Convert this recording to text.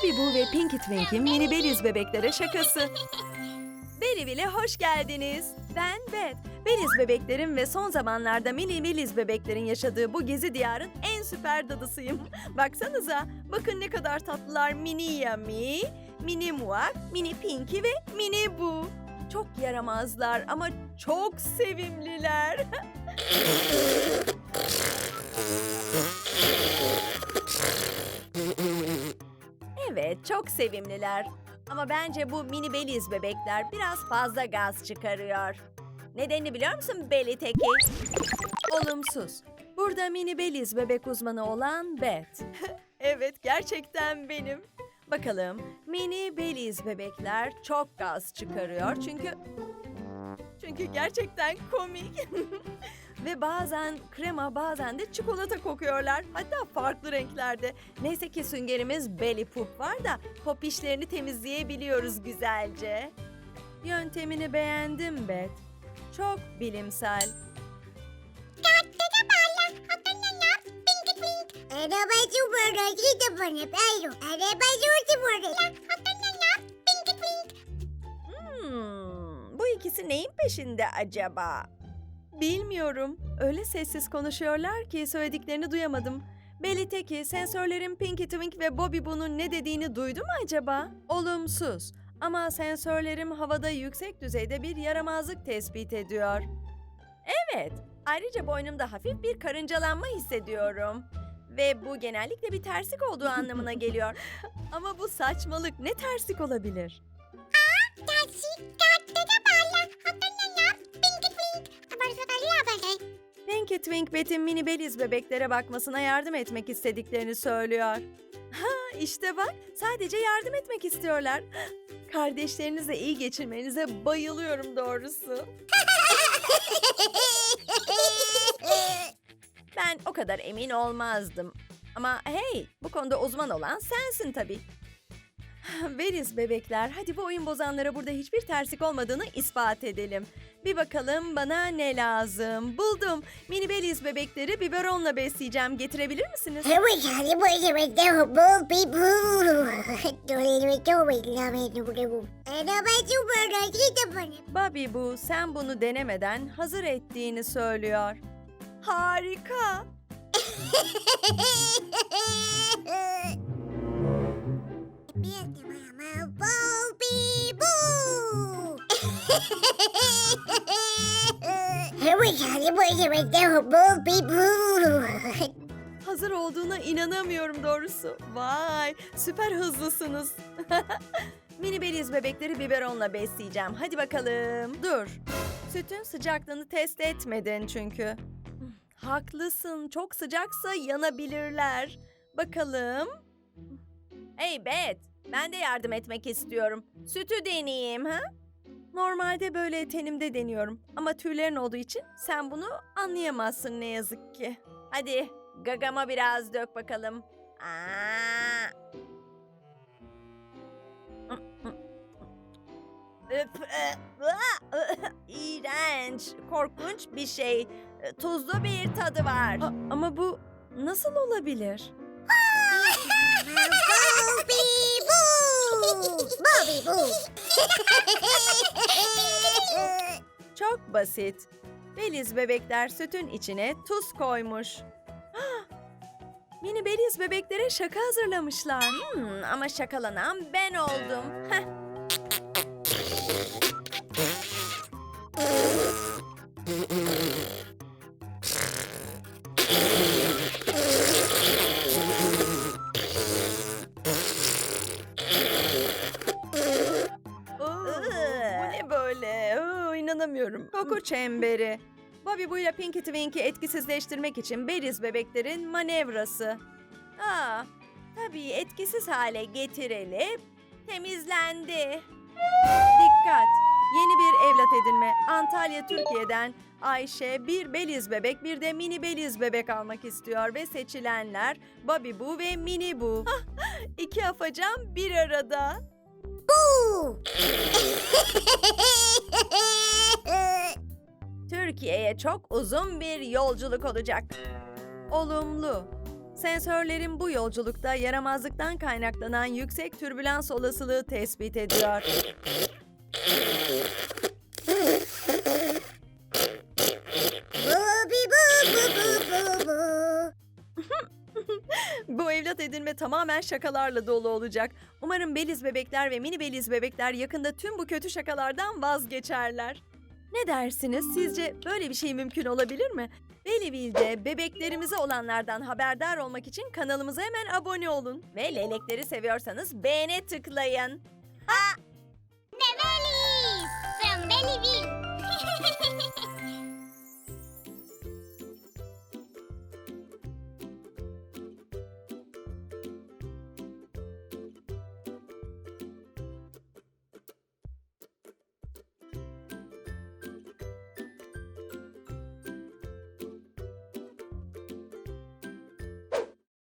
Boo ve Pinky Twink'in mini Beliz bebeklere şakası. Berryville'e hoş geldiniz. Ben Beth. Beliz bebeklerin ve son zamanlarda mini Beliz bebeklerin yaşadığı bu gezi diyarın en süper dadısıyım. Baksanıza, bakın ne kadar tatlılar mini Yummy, mini Muak, mini Pinky ve mini Boo. Çok yaramazlar ama çok sevimliler. çok sevimliler. Ama bence bu mini Beliz bebekler biraz fazla gaz çıkarıyor. Nedenini biliyor musun Beli Teki? Olumsuz. Burada mini Beliz bebek uzmanı olan Beth. evet, gerçekten benim. Bakalım, mini Beliz bebekler çok gaz çıkarıyor çünkü... Çünkü gerçekten komik. Ve bazen krema bazen de çikolata kokuyorlar. Hatta farklı renklerde. Neyse ki süngerimiz Belly Poop var da pop işlerini temizleyebiliyoruz güzelce. Yöntemini beğendim Beth. Çok bilimsel. Hmm, bu ikisi neyin peşinde acaba? Bilmiyorum. Öyle sessiz konuşuyorlar ki söylediklerini duyamadım. Belli teki sensörlerin Pinky Twink ve Bobby Boo'nun ne dediğini duydu mu acaba? Olumsuz. Ama sensörlerim havada yüksek düzeyde bir yaramazlık tespit ediyor. Evet. Ayrıca boynumda hafif bir karıncalanma hissediyorum. Ve bu genellikle bir terslik olduğu anlamına geliyor. Ama bu saçmalık ne terslik olabilir? Pinky Twink Bet'in mini Beliz bebeklere bakmasına yardım etmek istediklerini söylüyor. Ha işte bak sadece yardım etmek istiyorlar. Kardeşlerinizle iyi geçirmenize bayılıyorum doğrusu. Ben o kadar emin olmazdım. Ama hey bu konuda uzman olan sensin tabii. Beliz bebekler hadi bu oyun bozanlara burada hiçbir terslik olmadığını ispat edelim. Bir bakalım bana ne lazım. Buldum. Mini Beliz bebekleri biberonla besleyeceğim. Getirebilir misiniz? Po na. Bobby bu sen bunu denemeden hazır ettiğini söylüyor. Harika. Hazır olduğuna inanamıyorum doğrusu. Vay süper hızlısınız. Mini Beliz bebekleri biberonla besleyeceğim. Hadi bakalım. Dur. Sütün sıcaklığını test etmedin çünkü. Haklısın. Çok sıcaksa yanabilirler. Bakalım. Hey Bet, ben de yardım etmek istiyorum. Sütü deneyeyim ha? Normalde böyle tenimde deniyorum ama tüylerin olduğu için sen bunu anlayamazsın ne yazık ki. Hadi gagama biraz dök bakalım. Aa. İğrenç, korkunç bir şey. Tuzlu bir tadı var. ama bu nasıl olabilir? Bobby Boo! Bobby Boo! Çok basit. Beliz bebekler sütün içine tuz koymuş. Ah! Mini Beliz bebeklere şaka hazırlamışlar. Hmm, ama şakalanan ben oldum. Heh. Oo, inanamıyorum. Koku çemberi. Bobby bu ile Pinky Twink'i etkisizleştirmek için Beliz bebeklerin manevrası. Aa, tabii etkisiz hale getirelim. Temizlendi. Dikkat! Yeni bir evlat edinme. Antalya, Türkiye'den Ayşe bir Beliz bebek bir de mini Beliz bebek almak istiyor ve seçilenler Bobby bu ve Mini bu. İki afacan bir arada. Türkiye'ye çok uzun bir yolculuk olacak. Olumlu. Sensörlerin bu yolculukta yaramazlıktan kaynaklanan yüksek türbülans olasılığı tespit ediyor. Edinme tamamen şakalarla dolu olacak. Umarım Beliz bebekler ve mini Beliz bebekler yakında tüm bu kötü şakalardan vazgeçerler. Ne dersiniz? Sizce böyle bir şey mümkün olabilir mi? Belliville'de bebeklerimize olanlardan haberdar olmak için kanalımıza hemen abone olun. Ve lelekleri seviyorsanız beğene tıklayın. The Bellies from Bellyville.